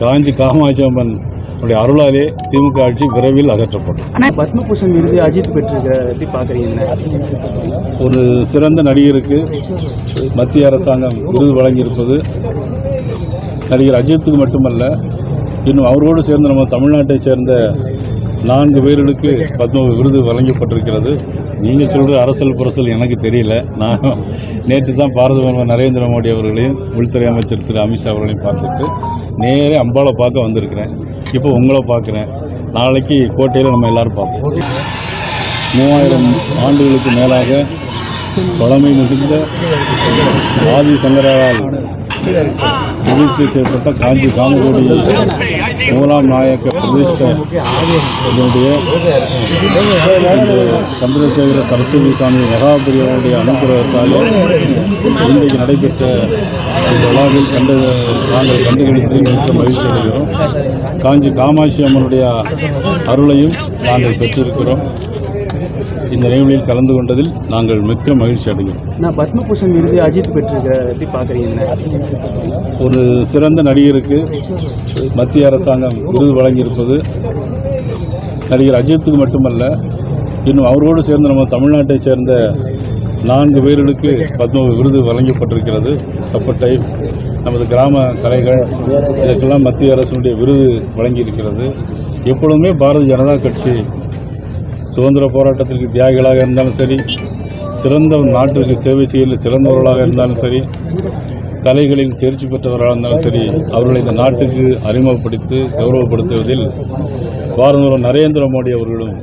காஞ்சி காமாட்சி அம்மன் உடைய அருளாலே திமுக ஆட்சி விரைவில் அகற்றப்படும். ஆனால் பத்மபூஷன் விருது அஜித் பெற்றிருக்கிற எப்படி பார்க்குறீங்க? ஒரு சிறந்த நடிகருக்கு மத்திய அரசாங்கம் விருது வழங்கியிருப்பது நடிகர் அஜித்துக்கு மட்டுமல்ல இன்னும் அவரோடு சேர்ந்து நம்ம தமிழ்நாட்டைச் சேர்ந்த நான்கு பேர்களுக்கு பத்ம விருது வழங்கப்பட்டிருக்கிறது. நீங்கள் சொல்கிற அரசல் புரசல் எனக்கு தெரியல. நான் நேற்று தான் பாரத பிரதமர் நரேந்திர மோடி அவர்களையும் உள்துறை அமைச்சர் திரு அமித்ஷா அவர்களையும் பார்த்துட்டு நேரே அம்பாவை பார்க்க வந்திருக்கிறேன். இப்போ உங்களை பார்க்குறேன். நாளைக்கு கோட்டையில் நம்ம எல்லாரும் பார்ப்போம். மூவாயிரம் ஆண்டுகளுக்கு மேலாக பழமை மிகுந்த ஆதி சங்கரால் பிரதிஷ்டை செய்யப்பட்ட காஞ்சி காமகோடி மூலாம் நாயக்க பிரதிஷ்ட இதனுடைய சந்திரசேகர சரஸ்வதி சாமி மகாபுரியவனுடைய அனுகிரகத்தால் இன்றைக்கு நடைபெற்ற இந்த விழாவில் கண்டு நாங்கள் கண்டுகளித்து மிக்க மகிழ்ச்சி அடைகிறோம். காஞ்சி காமாட்சி அம்மனுடைய அருளையும் நாங்கள் பெற்றிருக்கிறோம். இந்த நிகழ்வில் கலந்து கொண்டதில் நாங்கள் மிக்க மகிழ்ச்சி அடைகிறோம். நான் பத்மபூஷன் விருது அஜித் பெற்றிருக்கிற எப்படி பார்க்குறீங்க? ஒரு சிறந்த நடிகருக்கு மத்திய அரசாங்கம் விருது வழங்கியிருப்பது நடிகர் அஜித்துக்கு மட்டுமல்ல இன்னும் அவரோடு சேர்ந்து நம்ம தமிழ்நாட்டைச் சேர்ந்த நான்கு பேர்களுக்கு பத்ம விருது வழங்கப்பட்டிருக்கிறது. சப்பட்டை நமது கிராம கலைகள் இதற்கெல்லாம் மத்திய அரசினுடைய விருது வழங்கியிருக்கிறது. எப்பொழுதுமே பாரதிய ஜனதா கட்சி சுதந்திர போராட்டத்திற்கு தியாகிகளாக இருந்தாலும் சரி சிறந்த நாட்டிற்கு சேவை செய்யல சிறந்தவர்களாக இருந்தாலும் சரி கலைகளில் தேர்ச்சி பெற்றவர்களாக இருந்தாலும் சரி அவர்களை இந்த நாட்டுக்கு அறிமுகப்படுத்தி கௌரவப்படுத்துவதில் பாரத நரேந்திர மோடி அவர்களும்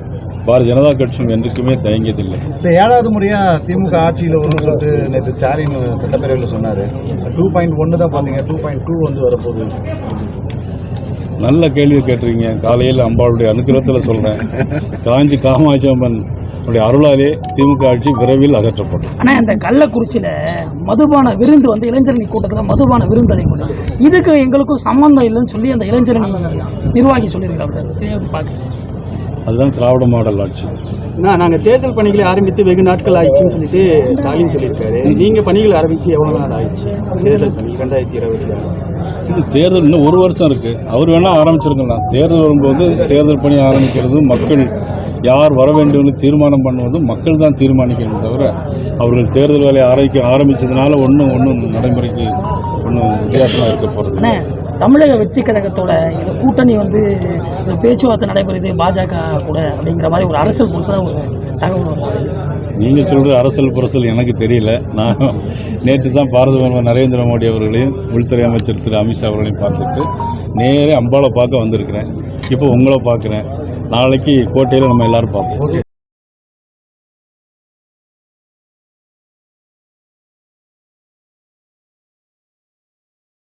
பாரதிய ஜனதா கட்சியும் என்றைக்குமே தயங்கியதில்லை. ஏழாவது முறையா திமுக ஆட்சியில் வரும்னு சொல்லிட்டு நேற்று ஸ்டாலின் சட்டப்பேரவையில் சொன்னார். டூ பாயிண்ட் ஒன்று தான் பார்த்தீங்க டூ பாயிண்ட் டூ வந்து வரப்போகுது. நல்ல கேள்வி கேட்டிருக்கீங்க. காலையில் அம்பாளுடைய அனுகிரகத்தில் சொல்கிறேன் காஞ்சி காமாட்சி அம்மன் உடைய அருளாலே திமுக ஆட்சி விரைவில் அகற்றப்படும். ஆனால் இந்த கள்ளக்குறிச்சியில் மதுபான விருந்து வந்து இளைஞரணி கூட்டத்தில் மதுபான விருந்து அழைக்கணும் இதுக்கு எங்களுக்கும் சம்பந்தம் இல்லைன்னு சொல்லி அந்த இளைஞரணி நிர்வாகி சொல்லியிருக்காங்க அதுதான் திராவிட மாடல் ஆட்சி. நாங்கள் தேர்தல் பணிகளை ஆரம்பித்து வெகு நாட்கள் ஆயிடுச்சுன்னு சொல்லிட்டு ஸ்டாலின் சொல்லியிருக்காரு. நீங்கள் பணிகள் ஆரம்பித்து எவ்வளோ நாள் ஆயிடுச்சு? தேர்தல் பணி ரெண்டாயிரத்தி இருபத்தி ஆறு இது தேர்தல் இன்னும் ஒரு வருஷம் இருக்கு. அவர் வேணா ஆரம்பிச்சிருக்கலாம் தேர்தல் வரும்போது தேர்தல் பணி ஆரம்பிக்கிறது மக்கள் யார் வர வேண்டும்னு தீர்மானம் பண்ணுவதும் மக்கள் தான் தீர்மானிக்கணும் தவிர அவர்கள் தேர்தல் வேலையை ஆரம்பிக்க ஆரம்பிச்சதுனால ஒன்றும் ஒன்றும் நடைமுறைக்கு ஒன்றும் வித்தியாசமாக இருக்க போகிறது தமிழக வெற்றி கழகத்தோட இந்த கூட்டணி வந்து இந்த பேச்சுவார்த்தை நடைபெறுது பாஜக கூட அப்படிங்கிற மாதிரி ஒரு அரசியல் புதுசாக ஒரு தகவல் வருது நீங்கள் சொல்கிற அரசியல் புரசல் எனக்கு தெரியல. நான் நேற்று தான் பாரத பிரதமர் நரேந்திர மோடி அவர்களையும் உள்துறை அமைச்சர் திரு அமித்ஷா அவர்களையும் பார்த்துட்டு நேரே அம்பாவை பார்க்க வந்திருக்கிறேன். இப்போ உங்களை பார்க்குறேன். நாளைக்கு கோட்டையில் நம்ம எல்லாரும் பார்ப்போம்.